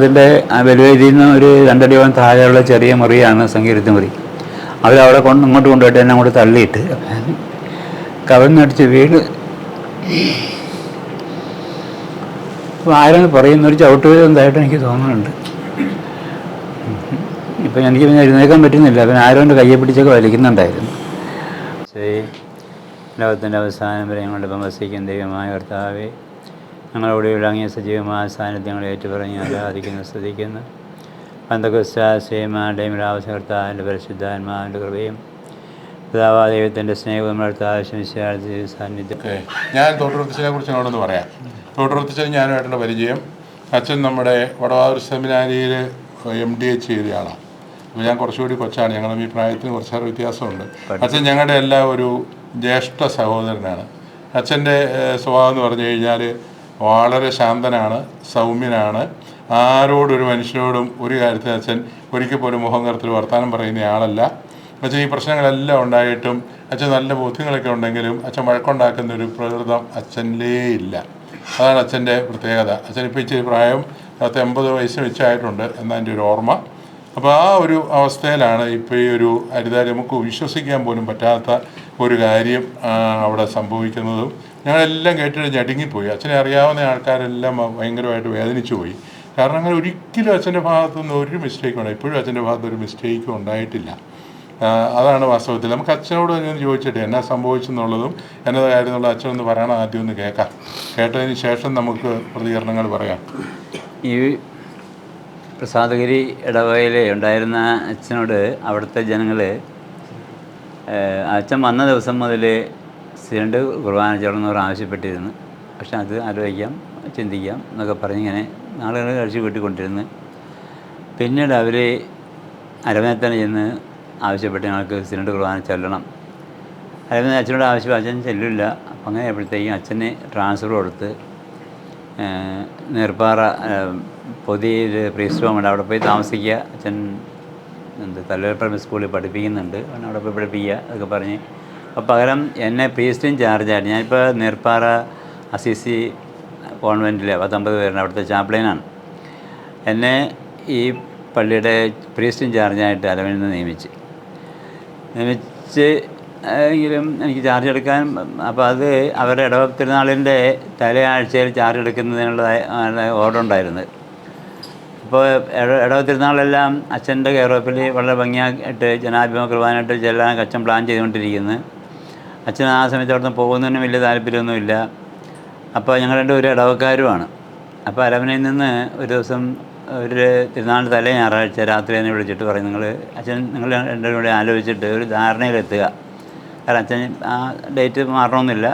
ഇതിന്റെ വലുവേദിയിൽ നിന്ന് ഒരു രണ്ടടിയോളം താഴെയുള്ള ചെറിയ മുറിയാണ് സങ്കീർത്തി മുറി. അവരവിടെ കൊണ്ട് ഇങ്ങോട്ട് കൊണ്ടുപോയിട്ട് എന്നെ അങ്ങോട്ട് തള്ളിയിട്ട് കവിഞ്ഞടിച്ച് വീട് ആരെന്ന് പറയുന്ന ഒരു ചവിട്ട് എന്തായിട്ട് എനിക്ക് തോന്നുന്നുണ്ട്. ഇപ്പം എനിക്ക് പിന്നെ എഴുന്നേക്കാൻ പറ്റുന്നില്ല. പിന്നെ ആരോ എന്റെ കയ്യെ പിടിച്ചൊക്കെ വലിക്കുന്നുണ്ടായിരുന്നു. ശ്രീ ലോകത്തിന്റെ അവസാനം വരെ ഞങ്ങളുടെ ഇപ്പം വസിക്കുന്ന ദൈവമായ കർത്താവെ ഞങ്ങളോട് വിളങ്ങിയ സജീവമായ സാന്നിധ്യങ്ങളെ ഏറ്റുപറഞ്ഞ് ആരാധിക്കുന്നു സ്തുതിക്കുന്നു. പന്തകുസ്റ്റാശ്രയമാരുടെയും രാവസകർത്താവിന്റെ പരിശുദ്ധാത്മാവിന്റെ കൃപയും പിതാവാ ദൈവത്തിന്റെ സ്നേഹവും അടുത്ത സാന്നിധ്യം. ഞാൻ തോട്ടുറത്തിച്ചിനെ കുറിച്ച് ഞങ്ങളോടൊന്ന് പറയാം. തോട്ടുറത്തിച്ചൻ ഞാനായിട്ടുള്ള പരിചയം. അച്ഛൻ നമ്മുടെ വടവാതൂർ സെമിനാരിയിൽ എം ഡി എച്ച് ചെയ്തയാളാണ് അപ്പോൾ ഞാൻ കുറച്ചുകൂടി കൊച്ചാണ്. ഞങ്ങളുടെ ഈ പ്രായത്തിന് കുറച്ചേറെ വ്യത്യാസമുണ്ട്. അച്ഛൻ ഞങ്ങളുടെ എല്ലാം ഒരു ജ്യേഷ്ഠ സഹോദരനാണ്. അച്ഛന്റെ സ്വഭാവം എന്ന് പറഞ്ഞു കഴിഞ്ഞാൽ വളരെ ശാന്തനാണ് സൗമ്യനാണ്. ആരോടൊരു മനുഷ്യനോടും ഒരു കാര്യത്തിൽ അച്ഛൻ ഒരിക്കൽ പോലും മുഖം കറുത്തിൽ വർത്തമാനം പറയുന്ന ആളല്ല. അച്ഛൻ ഈ പ്രശ്നങ്ങളെല്ലാം ഉണ്ടായിട്ടും അച്ഛൻ നല്ല ബോധ്യങ്ങളൊക്കെ ഉണ്ടെങ്കിലും അച്ഛൻ വഴക്കുണ്ടാക്കുന്ന ഒരു പ്രകൃതം അച്ഛനിലേ ഇല്ല. അതാണ് അച്ഛന്റെ പ്രത്യേകത. അച്ഛൻ ഇപ്പോൾ ഇച്ചിരി പ്രായം പത്ത് എൺപത് വയസ്സ് വെച്ചായിട്ടുണ്ട് എന്നതിന്റെ ഒരു ഓർമ്മ. അപ്പോൾ ആ ഒരു അവസ്ഥയിലാണ് ഇപ്പോൾ ഈ ഒരു ഹരിതാരി നമുക്ക് വിശ്വസിക്കാൻ പോലും പറ്റാത്ത ഒരു കാര്യം അവിടെ സംഭവിക്കുന്നതും. ഞങ്ങളെല്ലാം കേട്ട് ഞടുങ്ങിപ്പോയി. അച്ഛനെ അറിയാവുന്ന ആൾക്കാരെല്ലാം ഭയങ്കരമായിട്ട് വേദനിച്ചു പോയി. കാരണം അങ്ങനെ ഒരിക്കലും അച്ഛന്റെ ഭാഗത്തുനിന്ന് ഒരു മിസ്റ്റേക്കും ഉണ്ടായി. ഇപ്പോഴും അച്ഛന്റെ ഭാഗത്ത് ഒരു മിസ്റ്റേക്കും ഉണ്ടായിട്ടില്ല. അതാണ് വാസ്തവത്തിൽ. നമുക്ക് അച്ഛനോട് ഒന്ന് ചോദിച്ചിട്ട് എന്നാ സംഭവിച്ചെന്നുള്ളതും എന്നതാ കാര്യം എന്നുള്ള അച്ഛനൊന്ന് പറയണം ആദ്യം ഒന്ന് കേൾക്കാം. കേട്ടതിന് ശേഷം നമുക്ക് പ്രതികരണങ്ങൾ പറയാം. ഈ പ്രസാദഗിരി ഇടവകയിൽ ഉണ്ടായിരുന്ന അച്ഛനോട് അവിടുത്തെ ജനങ്ങൾ അച്ഛൻ വന്ന ദിവസം മുതൽ സിലിണ്ട് കുർബാന ചേർന്നവർ ആവശ്യപ്പെട്ടിരുന്നു. പക്ഷെ അത് ആലോചിക്കാം ചിന്തിക്കാം എന്നൊക്കെ പറഞ്ഞ് ഇങ്ങനെ നാളുകൾ കഴിച്ച് വീട്ടിക്കൊണ്ടിരുന്നു. പിന്നീട് അവർ അരമനത്തന്നെ ചെന്ന് ആവശ്യപ്പെട്ട് ഞങ്ങൾക്ക് സിലിണ്ട് കുർബാന ചെല്ലണം. അരമന അച്ഛനോട് ആവശ്യം അച്ഛൻ ചെല്ലില്ല. അപ്പം അങ്ങനെ ആയപ്പോഴത്തേക്കും അച്ഛന് ട്രാൻസ്ഫർ കൊടുത്ത് നേർപ്പാറ പൊതിയിൽ പ്രീസ്റ്റ് അവിടെ പോയി താമസിക്കുക. അച്ഛൻ എന്ത് തലവേപ്പറമ്പ് സ്കൂളിൽ പഠിപ്പിക്കുന്നുണ്ട്. അവിടെ പോയി പഠിപ്പിക്കുക അതൊക്കെ പറഞ്ഞ് പകരം എന്നെ പ്രീസ്റ്റും ചാർജായിട്ട് ഞാനിപ്പോൾ നേർപ്പാറ അസിസി കോൺവെന്റിലെ പത്തൊമ്പത് പേരുടെ അവിടുത്തെ ചാപ്ലൈനാണ് എന്നെ ഈ പള്ളിയുടെ പ്രീസ്റ്റും ചാർജായിട്ട് അലവിൽ നിന്ന് നിയമിച്ച്. നിയമിച്ച് എങ്കിലും എനിക്ക് ചാർജ് എടുക്കാൻ അപ്പോൾ അത് അവരുടെ ഇടവ തിരുനാളിന്റെ തലയാഴ്ചയിൽ ചാർജ് എടുക്കുന്നതിനുള്ള ഓർഡർ ഉണ്ടായിരുന്നത് അപ്പോൾ ഇട- ഇടവ തിരുനാളെല്ലാം അച്ഛന്റെ കെയറോപ്പിൽ വളരെ ഭംഗിയായിട്ട് ജനാഭിമുഖ കുർബാനായിട്ട് ചെല്ലാൻ കച്ചം പ്ലാൻ ചെയ്തുകൊണ്ടിരിക്കുന്നത് അച്ഛൻ ആ സമയത്ത് അവിടെ നിന്ന് പോകുന്നതിന് വലിയ താല്പര്യമൊന്നുമില്ല. അപ്പോൾ ഞങ്ങൾ രണ്ടും ഒരു ഇടവക്കാരുമാണ്. അപ്പോൾ അരമനയിൽ നിന്ന് ഒരു ദിവസം ഒരു തിരുനാൾ തലേ ഞായറാഴ്ച രാത്രി എന്നെ വിളിച്ചിട്ട് പറയും നിങ്ങൾ അച്ഛൻ നിങ്ങൾ രണ്ടുപേരും കൂടി ആലോചിച്ചിട്ട് ഒരു ധാരണയിലെത്തുക കാരണം അച്ഛൻ ആ ഡേറ്റ് മാറണമെന്നില്ല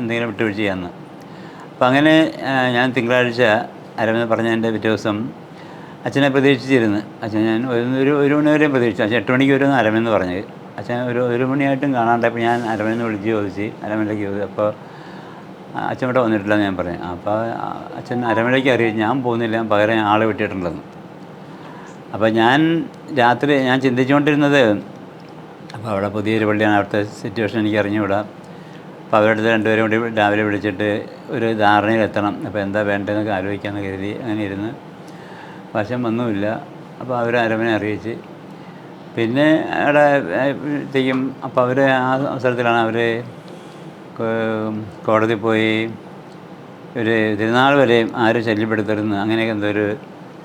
എന്തെങ്കിലും വിട്ടുവീഴ്ച ചെയ്യാമെന്ന്. അപ്പോൾ അങ്ങനെ ഞാൻ തിങ്കളാഴ്ച അരമന പറഞ്ഞതിന്റെ പിറ്റേ ദിവസം അച്ഛനെ പ്രതീക്ഷിച്ചിരുന്നു. അച്ഛൻ ഞാൻ ഒരു ഒരു മണി വരെയും പ്രതീക്ഷിച്ചു. അച്ഛൻ എട്ട് മണിക്ക് വരുമെന്ന് അരമെന്ന് പറഞ്ഞത് അച്ഛൻ ഒരു ഒരു മണിയായിട്ടും കാണാണ്ടപ്പോൾ ഞാൻ അരമണിന്ന് വിളിച്ച് ചോദിച്ച് അരമനയിലേക്ക് ചോദിച്ചു. അപ്പോൾ അച്ഛൻ ഇവിടെ വന്നിട്ടില്ല എന്ന് ഞാൻ പറഞ്ഞു. അപ്പോൾ അച്ഛൻ അരമണിലേക്ക് അറിയാം ഞാൻ പോകുന്നില്ല പകരം ആളെ വിട്ടിട്ടുണ്ടെന്ന്. അപ്പോൾ ഞാൻ രാത്രി ഞാൻ ചിന്തിച്ചുകൊണ്ടിരുന്നത് അപ്പോൾ അവിടെ പുതിയൊരു പള്ളിയാണ് അവിടുത്തെ സിറ്റുവേഷൻ എനിക്ക് അറിഞ്ഞുകൂടാ. അപ്പോൾ അവരുടെ അടുത്ത് രണ്ടുപേരും കൂടി രാവിലെ വിളിച്ചിട്ട് ഒരു ധാരണയിലെത്തണം അപ്പോൾ എന്താ വേണ്ടതെന്നൊക്കെ ആലോചിക്കാമെന്ന് കരുതി അങ്ങനെ ഇരുന്ന്. വശം ഒന്നുമില്ല അപ്പോൾ അവർ അരമനെ അറിയിച്ച് പിന്നെ അവിടെ ചെയ്യും അപ്പോൾ അവർ ആ അവസരത്തിലാണ് അവർ കോടതി പോയി ഒരു തിരുനാൾ വരെയും ആരും ശല്യപ്പെടുത്തരുന്ന് അങ്ങനെയൊക്കെ എന്തോ ഒരു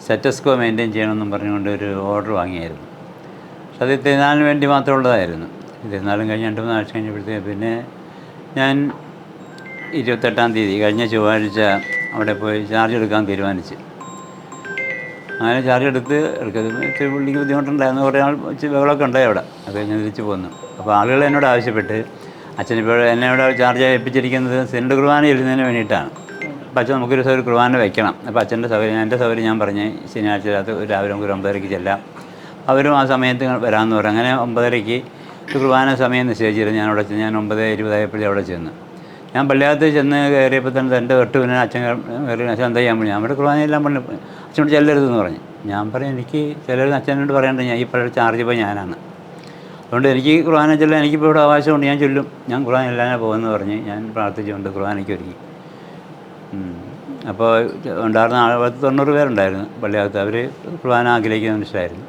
സെറ്റസ്കോ മെയിന്റെയിൻ ചെയ്യണമെന്നും പറഞ്ഞുകൊണ്ട് ഒരു ഓർഡർ വാങ്ങിയായിരുന്നു. പക്ഷെ അത് തിരുനാളിന് വേണ്ടി മാത്രമുള്ളതായിരുന്നു തിരുനാളും കഴിഞ്ഞ് രണ്ട് മൂന്ന് ആഴ്ച കഴിഞ്ഞപ്പോഴത്തേക്ക് പിന്നെ ഞാൻ ഇരുപത്തെട്ടാം തീയതി കഴിഞ്ഞ ചൊവ്വാഴ്ച അവിടെ പോയി ചാർജ് എടുക്കാൻ തീരുമാനിച്ച്. അങ്ങനെ ചാർജ് എടുത്ത് ഇച്ചിരി പുള്ളിക്ക് ബുദ്ധിമുട്ടുണ്ടായിരുന്നു കുറേ ആൾ ഇച്ചിരി ബഹളമൊക്കെ ഉണ്ടായി അവിടെ. അത് ഞാൻ തിരിച്ച് പോന്നു. അപ്പോൾ ആളുകൾ എന്നോട് ആവശ്യപ്പെട്ട് അച്ഛനിപ്പോൾ എന്നെ ഇവിടെ ചാർജ് ഏൽപ്പിച്ചിരിക്കുന്നത് സിലിണ്ടർ കുർബാന ഇരുന്നതിന് വേണ്ടിയിട്ടാണ്. അപ്പോൾ അച്ഛൻ നമുക്കൊരു ഒരു കുർബാന വെക്കണം അപ്പോൾ അച്ഛന്റെ സൗകര്യം എന്റെ സൗകര്യം ഞാൻ പറഞ്ഞ് ശനിയാഴ്ച രാത്രി രാവിലെ നമുക്ക് ഒരു ഒമ്പതരയ്ക്ക് ചെല്ലാം. അവരും ആ സമയത്ത് വരാമെന്ന് പറയും അങ്ങനെ ഒമ്പതരയ്ക്ക് കുർബാന സമയം നിശ്ചയിച്ചിരുന്നു ഞാൻ അവിടെ ഞാൻ ഒമ്പത് ഇരുപതായപ്പോഴേ അവിടെ ചെന്ന്. ഞാൻ പള്ളിയകത്ത് ചെന്ന് കയറിയപ്പോൾ തന്നെ എന്റെ തൊട്ട് പിന്നെ അച്ഛൻ കയറി അച്ഛൻ എന്താ ചെയ്യാൻ പറഞ്ഞു? അവിടെ കുർബാനയെല്ലാം പറഞ്ഞു. അച്ഛനോട് ചെല്ലരുതെന്ന് പറഞ്ഞു. ഞാൻ പറഞ്ഞു എനിക്ക് ചിലർ അച്ഛനോട് പറയണ്ട ഞാൻ ഈ പള്ളി ചാർജ് പോയി ഞാനാണ്. അതുകൊണ്ട് എനിക്ക് കുർബാന ചൊല്ലാൻ എനിക്കിപ്പോൾ ഇവിടെ ആവശ്യമുണ്ട് ഞാൻ ചൊല്ലും. ഞാൻ കുർബാന എല്ലാനെ പോകുമെന്ന് പറഞ്ഞ് ഞാൻ പ്രാർത്ഥിച്ചുകൊണ്ട് കുർബാനയ്ക്ക് ഒരുങ്ങി. അപ്പോൾ ഉണ്ടായിരുന്ന പത്ത് തൊണ്ണൂറ് പേരുണ്ടായിരുന്നു പള്ളിയകത്ത്. അവർ കുർബാന ആഗ്രഹിക്കുന്ന മനുഷ്യരായിരുന്നു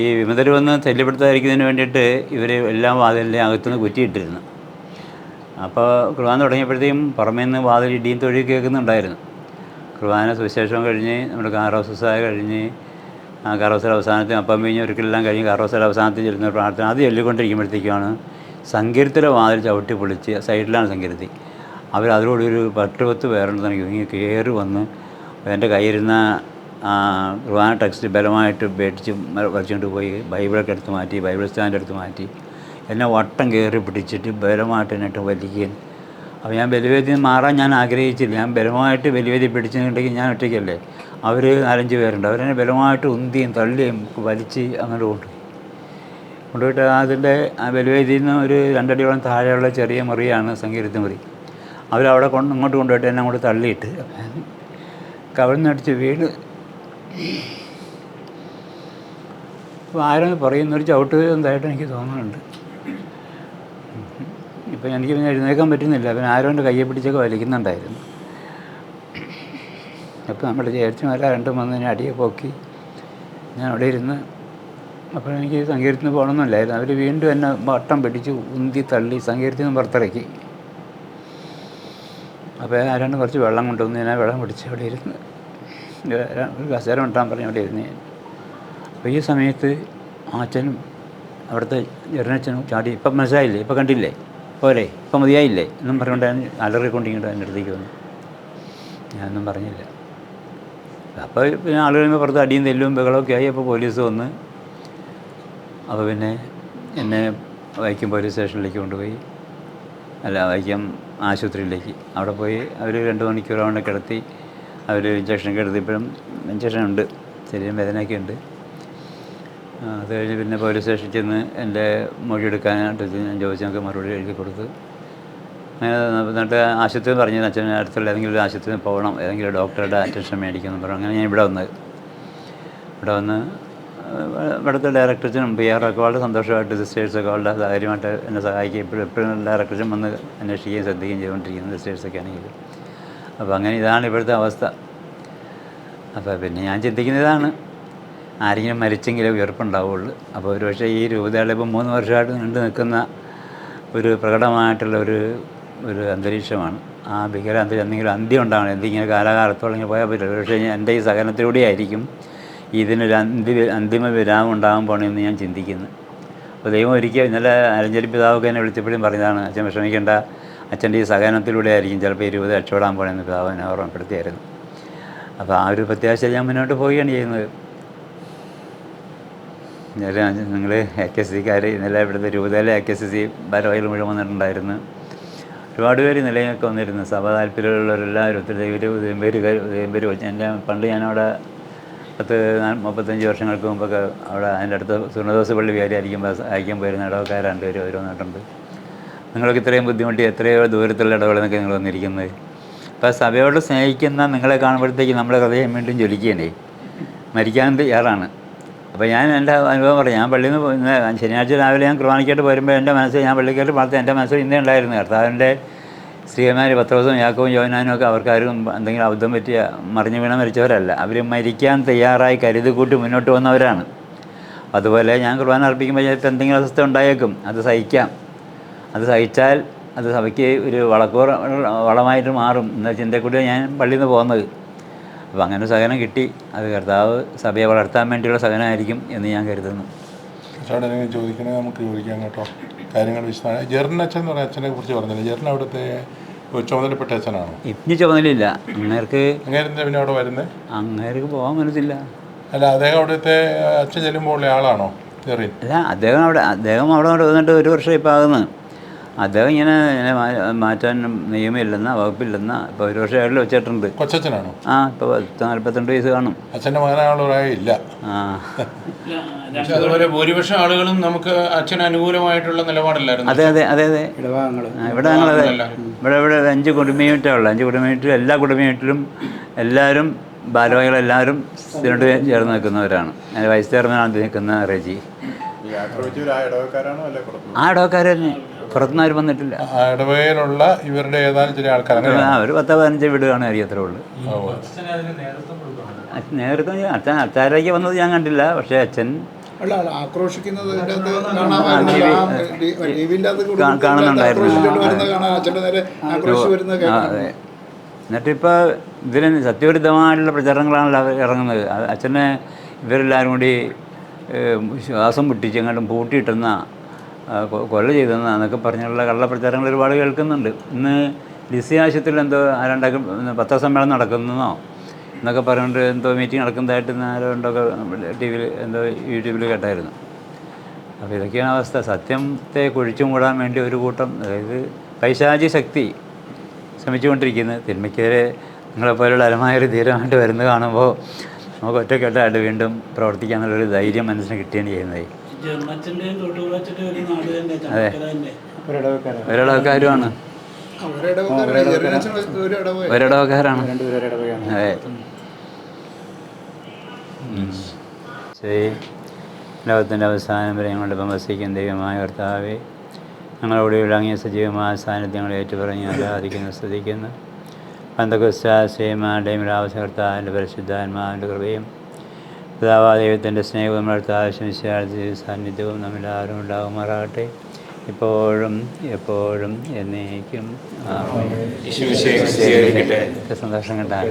ഈ വിമതർ വന്ന് ശല്യപ്പെടുത്താതിരിക്കുന്നതിന് വേണ്ടിയിട്ട് ഇവർ എല്ലാം വാതിലിന്റെ അകത്തുനിന്ന് കുറ്റിയിട്ടിരുന്നു. അപ്പോൾ കുർബാന തുടങ്ങിയപ്പോഴത്തേക്കും പുറമേ നിന്ന് വാതിൽ ഇടിയും തൊഴിൽ കേൾക്കുന്നുണ്ടായിരുന്നു. കുർബാന സുവിശേഷം കഴിഞ്ഞ് നമ്മുടെ കാറോസായ കഴിഞ്ഞ് ആ കാറോസയുടെ അവസാനത്തിൽ അപ്പം കഴിഞ്ഞ് ഒരിക്കലെല്ലാം കഴിഞ്ഞ് കാറോസയുടെ അവസാനത്തിൽ ചെല്ലുന്ന പ്രാർത്ഥന അത് ചൊല്ലിക്കൊണ്ടിരിക്കുമ്പോഴത്തേക്കാണ് സങ്കീർത്തിലെ വാതിൽ ചവിട്ടി പൊളിച്ച് സൈഡിലാണ് സങ്കീർത്തി. അവർ അതിലൂടെ ഒരു പത്ത് പത്ത് എനിക്ക് ഇങ്ങനെ കയറി വന്ന് എന്റെ കയ്യിരുന്ന കുർബാന ടെക്സ്റ്റ് ബലമായിട്ട് പേടിച്ച് വലിച്ചുകൊണ്ട് പോയി ബൈബിളൊക്കെ എടുത്ത് മാറ്റി ബൈബിൾ സ്റ്റാൻഡ് എടുത്ത് മാറ്റി. എന്നെ വട്ടം കയറി പിടിച്ചിട്ട് ബലമായിട്ട് എന്നിട്ട് വലിക്കുകയും അപ്പോൾ ഞാൻ ബലവേദി മാറാൻ ഞാൻ ആഗ്രഹിച്ചില്ല. ഞാൻ ബലമായിട്ട് ബലിവേദി പിടിച്ചിട്ടുണ്ടെങ്കിൽ ഞാൻ ഒറ്റയ്ക്കല്ലേ? അവർ നാലഞ്ച് പേരുണ്ട്. അവരെന്നെ ബലമായിട്ട് ഉന്തിയും തള്ളിയും വലിച്ച് അങ്ങോട്ട് കൊണ്ടുപോയി കൊണ്ടുപോയിട്ട് അതിന്റെ ആ ബലിവേദിയിൽ നിന്ന് ഒരു രണ്ടടിയോളം താഴെയുള്ള ചെറിയ മുറിയാണ് സംഗീതത്തി മുറി. അവരവിടെ കൊണ്ട് ഇങ്ങോട്ട് കൊണ്ടുപോയിട്ട് എന്നെ അങ്ങോട്ട് തള്ളിയിട്ട് കവിളിന്നടിച്ച് വീട് അപ്പോൾ ആരും പറയുന്നൊരു ചവിട്ട് എന്തായിട്ട് എനിക്ക് തോന്നുന്നുണ്ട്. ഇപ്പം എനിക്ക് പിന്നെ എഴുന്നേക്കാൻ പറ്റുന്നില്ല. പിന്നെ ആരോ എന്റെ കയ്യെ പിടിച്ചൊക്കെ വലിക്കുന്നുണ്ടായിരുന്നു. അപ്പോൾ നമ്മൾ ചേച്ചിമാരെ രണ്ടും വന്ന് എന്നെ അടിയെ പോക്കി. ഞാൻ അവിടെ ഇരുന്ന് അപ്പോൾ എനിക്ക് സങ്കീർത്തിന് പോകണമെന്നില്ലായിരുന്നു അവർ വീണ്ടും എന്നെ വട്ടം പിടിച്ച് ഉന്തി തള്ളി സങ്കീർത്തിൽ നിന്ന് പുറത്തിറക്കി അപ്പോൾ ആരാണ്ട് കുറച്ച് വെള്ളം കൊണ്ടുവന്ന് ഞാൻ വെള്ളം പിടിച്ച് അവിടെ ഇരുന്ന് ഒരു കസേര കൊണ്ടാൻ പറഞ്ഞു അവിടെ ഇരുന്ന് ഞാൻ. അപ്പോൾ ഈ സമയത്ത് അച്ഛനും അവിടുത്തെ ജെറിനച്ഛനും ചാടി ഇപ്പം മനസ്സിലായില്ലേ? ഇപ്പം കണ്ടില്ലേ? പോരെ? ഇപ്പം മതിയായില്ലേ? എന്നും പറഞ്ഞുകൊണ്ട് അലറിക്കൊണ്ട് ഇങ്ങോട്ട് എന്റെ അടുത്തേക്ക് വന്നു. ഞാനൊന്നും പറഞ്ഞില്ല. അപ്പോൾ പിന്നെ ആളുകൾ പുറത്ത് അടിയും തെല്ലും ബഹളമൊക്കെ ആയി. അപ്പോൾ പോലീസ് വന്ന് അപ്പോൾ പിന്നെ എന്നെ വൈക്കം പോലീസ് സ്റ്റേഷനിലേക്ക് കൊണ്ടുപോയി. അല്ല വൈക്കം ആശുപത്രിയിലേക്ക്. അവിടെ പോയി അവർ രണ്ട് മണിക്കൂറോണ്ട് കിടത്തി അവർ ഇഞ്ചക്ഷനൊക്കെ എടുത്തിപ്പോഴും ഇഞ്ചക്ഷൻ ഉണ്ട് ശരീരം വേദനയൊക്കെ ഉണ്ട് അത് കഴിഞ്ഞ് പിന്നെ പോലീസ് സ്റ്റേഷനിൽ ചെന്ന് എന്റെ മൊഴി എടുക്കാനായിട്ട് ഞാൻ ചോദിച്ചൊക്കെ മറുപടി എഴുതി കൊടുത്ത്. അങ്ങനെ എന്നിട്ട് ആശുപത്രി പറഞ്ഞു അച്ഛൻ അടുത്തുള്ള ഏതെങ്കിലും ഒരു ആശുപത്രിയിൽ പോകണം ഏതെങ്കിലും ഡോക്ടറുടെ അറ്റൻഷൻ മേടിക്കുമെന്ന് പറഞ്ഞു. അങ്ങനെ ഞാൻ ഇവിടെ വന്നത് ഇവിടെ വന്ന് ഇവിടുത്തെ ഡയറക്ടർച്ചനും പി ആറൊക്കെ വളരെ സന്തോഷമായിട്ട് സിസ്റ്റേഴ്സൊക്കെ വളരെ കാര്യമായിട്ട് എന്നെ സഹായിക്കുകയും എപ്പോഴും എപ്പോഴും ഡയറക്ടർച്ചും വന്ന് അന്വേഷിക്കുകയും ശ്രദ്ധിക്കുകയും ചെയ്തുകൊണ്ടിരിക്കുന്നത് സിസ്റ്റേഴ്സൊക്കെ ആണെങ്കിൽ. അപ്പോൾ അങ്ങനെ ഇതാണ് ഇവിടുത്തെ അവസ്ഥ. അപ്പോൾ പിന്നെ ഞാൻ ചിന്തിക്കുന്ന ഇതാണ് ആരെങ്കിലും മരിച്ചെങ്കിലേ ഉയർപ്പുണ്ടാവുള്ളൂ. അപ്പോൾ ഒരു പക്ഷേ ഈ രൂപതയുടെ ഇപ്പം മൂന്ന് വർഷമായിട്ട് നീണ്ടു നിൽക്കുന്ന ഒരു പ്രകടമായിട്ടുള്ള ഒരു ഒരു അന്തരീക്ഷമാണ്. ആ ഭീകര അന്തരീക്ഷം എന്തെങ്കിലും അന്ത്യം ഉണ്ടാവണം എന്തെങ്കിലും കാലാകാലത്തോളം പോയാൽ പറ്റില്ല പക്ഷേ എന്റെ ഈ സഹനത്തിലൂടെ ആയിരിക്കും ഇതിനൊരു അന്തിമ അന്തിമ വിരാമം ഉണ്ടാകാൻ പോകണമെന്ന് ഞാൻ ചിന്തിക്കുന്നു. അപ്പോൾ ദൈവം ഒരിക്കൽ ഇന്നലെ അരഞ്ചേരി പിതാവൊക്കെ എന്നെ വിളിച്ചപ്പോഴും പറഞ്ഞതാണ് അച്ഛൻ വിഷമിക്കേണ്ട അച്ഛന്റെ ഈ സഹനത്തിലൂടെ ആയിരിക്കും ചിലപ്പോൾ ഈ രൂപത രക്ഷപ്പെടാൻ പോകണമെന്ന് പിതാവ് എന്നെ ഓർമ്മപ്പെടുത്തിയായിരുന്നു. അപ്പോൾ ആ ഒരു പ്രത്യാശ ഞാൻ മുന്നോട്ട് പോവുകയാണ് ചെയ്യുന്നത്. ഇന്നലെ ഞങ്ങൾ എ കെ സി സിക്കാർ ഇന്നലെ ഇവിടുത്തെ രൂപതയിലെ എ കെ സി സി ഭാരവാഹികൾ മുഴുവൻ വന്നിട്ടുണ്ടായിരുന്നു. ഒരുപാട് പേര് നിലയൊക്കെ വന്നിരുന്നു. സഭ താല്പര്യമുള്ളവരെല്ലാവരും ഒത്തിരി ഉദയം പേര് ഉദയം പേര് എന്റെ പണ്ട് ഞാനവിടെ പത്ത് മുപ്പത്തഞ്ച് വർഷങ്ങൾക്ക് മുമ്പൊക്കെ അവിടെ അതിന്റെ അടുത്ത് സുനദോസ് പള്ളി വികാരി അയക്കുമ്പോൾ അയക്കാൻ പോയിരുന്ന ഇടവക്കാരാണ്ട് പേര് ഓരോ നാട്ടുണ്ട് നിങ്ങൾക്ക് ഇത്രയും ബുദ്ധിമുട്ടി എത്രയോ ദൂരത്തുള്ള ഇടവേള നിങ്ങൾ വന്നിരിക്കുന്നത്. അപ്പോൾ സഭയോട് സ്നേഹിക്കുന്ന നിങ്ങളെ കാണുമ്പോഴത്തേക്ക് നമ്മുടെ ഹൃദയം വീണ്ടും ജ്വലിക്കുകയാണ് മരിക്കാൻ തയ്യാറാണ്. അപ്പോൾ ഞാൻ എന്റെ അനുഭവം പറഞ്ഞു ഞാൻ പള്ളിയിൽ നിന്ന് ഇന്ന് ശനിയാഴ്ച രാവിലെ ഞാൻ കുർബാനയ്ക്കായിട്ട് വരുമ്പോൾ എന്റെ മനസ്സിൽ ഞാൻ പള്ളിക്കായിട്ട് പ്രാർത്ഥന എന്റെ മനസ്സിൽ ഇന്നേ ഉണ്ടായിരുന്നു കർത്താവിന്റെ സ്ത്രീമാർ പത്രോസും യാക്കവും യോനാനും ഒക്കെ അവർക്കാരും എന്തെങ്കിലും അബദ്ധം പറ്റിയ മറിഞ്ഞു വീണ മരിച്ചവരല്ല. അവർ മരിക്കാൻ തയ്യാറായി കരുത് കൂട്ടി മുന്നോട്ട് വന്നവരാണ്. അതുപോലെ ഞാൻ കുർബാന അർപ്പിക്കുമ്പോൾ എന്തെങ്കിലും അസ്വസ്ഥ ഉണ്ടായേക്കും. അത് സഹിക്കാം. അത് സഹിച്ചാൽ അത് സഭയ്ക്ക് ഒരു വളക്കൂർ വളമായിട്ട് മാറും. എന്ന ചിന്തക്കൂടി ഞാൻ പള്ളിയിൽ നിന്ന് പോകുന്നത്. അപ്പോൾ അങ്ങനെ സഹനം കിട്ടി. അത് കർത്താവ് സഭയെ വളർത്താൻ വേണ്ടിയുള്ള സഹനമായിരിക്കും എന്ന് ഞാൻ കരുതുന്നു. ചോദിക്കണേ നമുക്ക് ചോദിക്കാം കേട്ടോ. കാര്യങ്ങൾ വിശദമാണ് ജെറിൻ അച്ഛൻ എന്ന് പറഞ്ഞ അച്ഛനെ കുറിച്ച് പറഞ്ഞില്ല? ജെറിൻ അവിടുത്തെ ചുമതലപ്പെട്ട അച്ഛനാണോ? ഇനി ചുമതലയില്ല. അങ്ങേർക്ക് അങ്ങേരെന്താ പിന്നെ അവിടെ വരുന്നത് അങ്ങേർക്ക് പോകാൻ മനസ്സില്ല. അല്ല അദ്ദേഹം അവിടുത്തെ അച്ഛൻ ചെല്ലുമ്പോൾ ഉള്ള ആളാണോ? ജെറിൻ. അല്ല അദ്ദേഹം അവിടെ അദ്ദേഹം അവിടെ വന്നിട്ട് ഒരു വർഷം ഇപ്പം ആകുന്നു. അദ്ദേഹം ഇങ്ങനെ ഇങ്ങനെ മാ- മാറ്റാൻ നിയമമില്ലെന്ന വകുപ്പില്ലെന്ന ഇപ്പോൾ ഒരു വർഷം അയാളിൽ വെച്ചിട്ടുണ്ട്. കൊച്ചച്ഛനാണോ? ആ ഇപ്പോൾ പത്ത് നാൽപ്പത്തിരണ്ട് വയസ്സ് കാണും. അച്ഛന്റെ മകനായുള്ള ഒരാൾ ഇല്ല ആ. പക്ഷെ അതുപോലെ ഭൂരിപക്ഷം ആളുകളും നമുക്ക് അച്ഛന് അനുകൂലമായിട്ടുള്ള നിലപാടില്ലായിരുന്നു. അതെ അതെ അതെ അതെ. ആ, ഇവിടെ അതെ. ഇവിടെ ഇവിടെ അഞ്ച് കുടുംബയൂണിറ്റേ ഉള്ളു. അഞ്ച് കുടുംബയൂണിറ്റിലും എല്ലാ കുടുംബയൂണിറ്റിലും എല്ലാവരും ഭാരവാഹികളെല്ലാവരും ഇതിനോട് ചേർന്ന് നിൽക്കുന്നവരാണ്. ഞാൻ വൈസ് ചെയർമാനാണ് നിൽക്കുന്ന റെജി. ആ ഇടവക്കാർ തന്നെ. പുറത്തുനിന്ന് ആരും വന്നിട്ടില്ല. ഇടവേലുള്ള ഇടവകയിലുള്ള ഇവരുടെ ഏതാനും ചില ആൾക്കാർ ആ ഒരു പത്ത് പതിനഞ്ച് വീട് കാണുമായിരിക്കും അത്രേ ഉള്ളൂ. നേതൃത്വം അച്ഛൻ അച്ചാരേക്ക് വന്നത് ഞാൻ കണ്ടില്ല പക്ഷേ അച്ഛൻ കാണുന്നുണ്ടായിരുന്നു. അതെ. എന്നിട്ടിപ്പോൾ ഇതിന് സത്യവിരുദ്ധമായിട്ടുള്ള പ്രചരണങ്ങളാണല്ലോ അവർ ഇറങ്ങുന്നത്. അച്ഛനെ ഇവരെല്ലാവരും കൂടി ശ്വാസം മുട്ടിച്ച് എങ്ങാണ്ടും പൂട്ടിയിട്ടെന്ന കൊല ചെയ്തെന്ന് എന്നൊക്കെ പറഞ്ഞുള്ള കള്ളപ്രചാരങ്ങൾ ഒരുപാട് കേൾക്കുന്നുണ്ട്. ഇന്ന് ലിസി ആശുപത്രിയിൽ എന്തോ ആരാണ്ടൊക്കെ പത്രസമ്മേളനം നടക്കുന്നോ എന്നൊക്കെ പറഞ്ഞുകൊണ്ട് എന്തോ മീറ്റിംഗ് നടക്കുന്നതായിട്ട് ഇന്ന് ആരോ ഉണ്ടൊക്കെ ടി വിയിൽ എന്തോ യൂട്യൂബിൽ കേട്ടായിരുന്നു. അപ്പോൾ ഇതൊക്കെയാണ് അവസ്ഥ. സത്യത്തെ കുഴിച്ചു മൂടാൻ വേണ്ടി ഒരു കൂട്ടം അതായത് പൈശാചി ശക്തി ശ്രമിച്ചുകൊണ്ടിരിക്കുന്നത് തിന്മയ്ക്കെതിരെ നിങ്ങളെപ്പോലുള്ള അലമായൊരു ധീരമായിട്ട് വരുന്നത് കാണുമ്പോൾ നമുക്ക് ഒറ്റക്കെട്ടായിട്ട് വീണ്ടും പ്രവർത്തിക്കാനുള്ളൊരു ധൈര്യം മനസ്സിന് കിട്ടുകയാണ് ചെയ്യുന്നത്. ഒരിടവക്കാരുമാണ്. ഒരിടവക്കാരാണ്. അതെ. ശരി. ലോകത്തിന്റെ അവസാനം വരെ ഞങ്ങളുടെ വസിക്കുന്ന ദൈവമായ കർത്താവെ ഞങ്ങളോട് വിളങ്ങിയ സജീവമായ സാന്നിധ്യങ്ങളെ ഏറ്റുപറഞ്ഞ് ആരാധിക്കുന്നു സ്തുതിക്കുന്നു. രാവശ്യ രാവസകർത്താവിന്റെ പരിശുദ്ധാത്മാവിന്റെ കൃപയും പിതാവാ ദൈവത്തിന്റെ സ്നേഹവും നമ്മളടുത്ത് ആവശ്യമിച്ചാൽ സാന്നിധ്യവും നമ്മളാരും ഉണ്ടാകുമാറാകട്ടെ. ഇപ്പോഴും എപ്പോഴും എന്നേക്കും. സന്തോഷം കണ്ടാൽ.